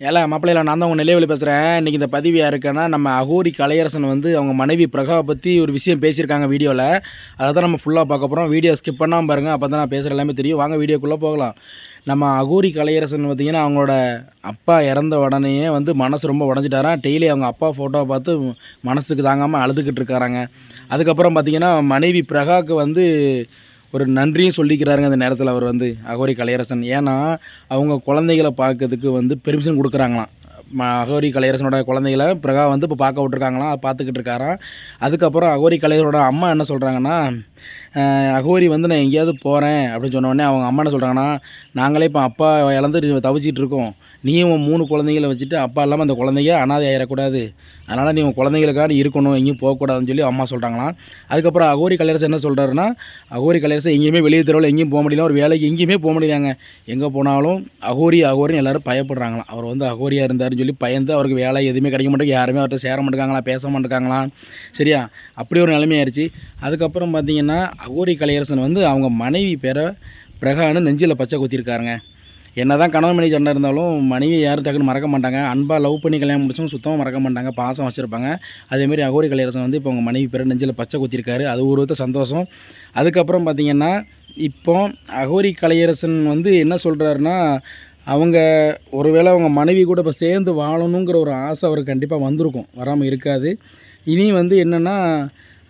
ஏல மாப்பிள்ளையில நான் தான் உங்கள் நிலைவெளி பேசுகிறேன் இன்றைக்கி இந்த பதிவு யாருக்குன்னா நம்ம அகோரி கலையரசன் வந்து அவங்க மனைவி பிரகாவை பற்றி ஒரு விஷயம் பேசியிருக்காங்க வீடியோவில் அதை தான் நம்ம ஃபுல்லாக பார்க்க போகிறோம் வீடியோ ஸ்கிப் பண்ணாமல் பாருங்கள் அப்போ தான் நான் பேசுகிற எல்லாமே தெரியும். வாங்க வீடியோக்குள்ளே போகலாம். நம்ம அகோரி கலையரசன் பார்த்திங்கன்னா அவங்களோட அப்பா இறந்த உடனேயே வந்து மனசு ரொம்ப உடஞ்சிட்டாராம் டெய்லி அவங்க அப்பா ஃபோட்டோவை பார்த்து மனசுக்கு தாங்காமல் அழுதுகிட்டு இருக்காராங்க. அதுக்கப்புறம் பார்த்திங்கன்னா மனைவி பிரகாவுக்கு வந்து ஒரு நன்றியும் சொல்லிக்கிறாருங்க அந்த நேரத்தில் அவர் வந்து அகோரி கலையரசன். ஏன்னா அவங்க குழந்தைகளை பார்க்கறதுக்கு வந்து பெர்மிஷன் கொடுக்குறாங்களாம். அகோரி கலையரசனோட குழந்தைகளை பிரகா வந்து இப்போ பார்க்க விட்ருக்காங்களாம் பார்த்துக்கிட்டு இருக்காராம். அதுக்கப்புறம் அகோரி கலையரசனோட அம்மா என்ன சொல்கிறாங்கன்னா அகோரி வந்து நான் எங்கேயாவது போகிறேன் அப்படின்னு சொன்ன உடனே அவங்க அம்மா என்ன சொல்கிறாங்கன்னா நாங்களே இப்போ அப்பா இழந்து தவிச்சிட்டு இருக்கோம். நீயும் உன் மூணு குழந்தைங்களை வச்சுட்டு அப்பா இல்லாமல் அந்த குழந்தைங்க அனாதை ஆயிடக்கூடாது. அதனால் நீ உன் குழந்தைங்களுக்காக நீ இருக்கணும் எங்கேயும் போகக்கூடாதுன்னு சொல்லி அம்மா சொல்கிறாங்களாம் அதுக்கப்புறம் அகோரி கலையரசன் என்ன சொல்கிறாருன்னா அகோரி கலையரசன் எங்கேயுமே வெளியே தெருவில் எங்கேயும் போக முடியல ஒரு வேலைக்கு எங்கேயுமே போக முடியலாங்க எங்கே போனாலும் அகோரி அகோரின்னு எல்லாரும் பயப்படுறாங்களாம். அவர் வந்து அகோரியாக இருந்தாருன்னு சொல்லி பயந்து அவருக்கு வேலை எதுவுமே கிடைக்க மாட்டேங்குது. யாருமே அவர்கிட்ட சேர மாட்டேங்காங்களா பேச மாட்டேங்காங்களா சரியா? அப்படி ஒரு நிலைமையாயிருச்சு அதுக்கப்புறம் பார்த்தீங்கன்னா அகோரி கலையரசன் வந்து அவங்க மனைவி பேரை பிரகான்னு நெஞ்சில் பச்சை குத்திருக்காருங்க. என்னதான் கணவன் மனைவி சண்டை இருந்தாலும் மனைவி யாரும் டக்குன்னு மறக்க மாட்டாங்க. அன்பாக லவ் பண்ணி கல்யாணம் முடிச்சும் சுத்தமாக மறக்க மாட்டாங்க. பாசம் வச்சுருப்பாங்க. அதேமாரி அகோரி கலையரசன் வந்து இப்போ அவங்க மனைவி பேரை நெஞ்சில் பச்சை குத்திருக்காரு. அது ஒரு விதத்தை சந்தோஷம். அதுக்கப்புறம் பார்த்தீங்கன்னா இப்போ அகோரி கலையரசன் வந்து என்ன சொல்கிறாருன்னா அவங்க ஒருவேளை அவங்க மனைவி கூட இப்போ சேர்ந்து வாழணுங்கிற ஒரு ஆசை அவருக்கு கண்டிப்பாக வந்திருக்கும். வராமல் இருக்காது. இனி வந்து என்னென்னா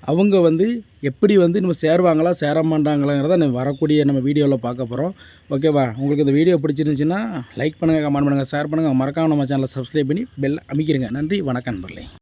அவங்க வந்து எப்படி வந்து நம்ம சேருவாங்களா சேர மாட்டாங்களாங்கிறத நம்ம வரக்கூடிய நம்ம வீடியோவில் பார்க்க போகிறோம் ஓகேவா உங்களுக்கு இந்த வீடியோ பிடிச்சிருந்துச்சுன்னா லைக் பண்ணுங்கள் கமெண்ட் பண்ணுங்கள் ஷேர் பண்ணுங்கள் மறக்காமல் நம்ம சேனலை சப்ஸ்கிரைப் பண்ணி பெல் அமைக்கிறங்க நன்றி வணக்கம் நண்பர்களே.